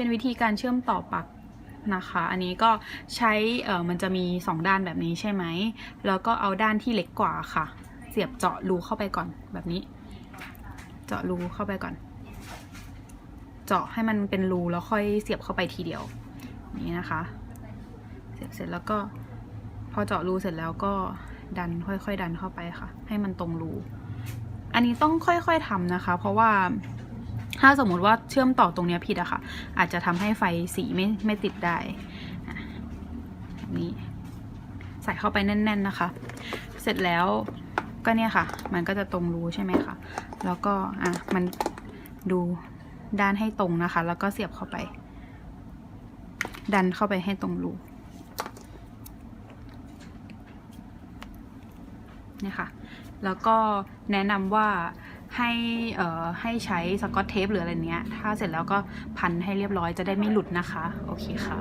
เป็นวิธีการเชื่อมต่อปลั๊กนะคะ อันนี้ก็ใช้เออมันจะมี 2 ด้านแบบนี้ใช่ไหม แล้วก็เอาด้านที่เล็กกว่าค่ะ เสียบเจาะรูเข้าไปก่อนแบบนี้ เจาะรูเข้าไปก่อน เจาะให้มันเป็นรูแล้วค่อยเสียบเข้าไปทีเดียว นี่นะคะ เสียบเสร็จแล้วก็พอเจาะรูเสร็จแล้วก็ดันค่อยๆ ดันเข้าไปค่ะ ให้มันตรงรู อันนี้ต้องค่อยๆทำนะคะ เพราะว่า ถ้าสมมุติว่าเชื่อมต่อตรงนี้ผิดอะค่ะ อาจจะทำให้ไฟสีไม่ไม่ติดได้นี้ใส่เข้าไปแน่น ๆนะคะ เสร็จแล้วก็เนี่ยค่ะ มันก็จะตรงรูใช่ไหมคะแล้วก็อะมันดูด้านให้ตรงนะคะ แล้วก็เสียบเข้าไป ดันเข้าไปให้ตรงรูเนี่ยค่ะ แล้วก็แนะนำว่า ให้เอ่อให้ใช้สกอตเทปหรืออะไรเนี้ย ถ้าเสร็จแล้วก็พันให้เรียบร้อยจะได้ไม่หลุดนะคะ โอเคค่ะ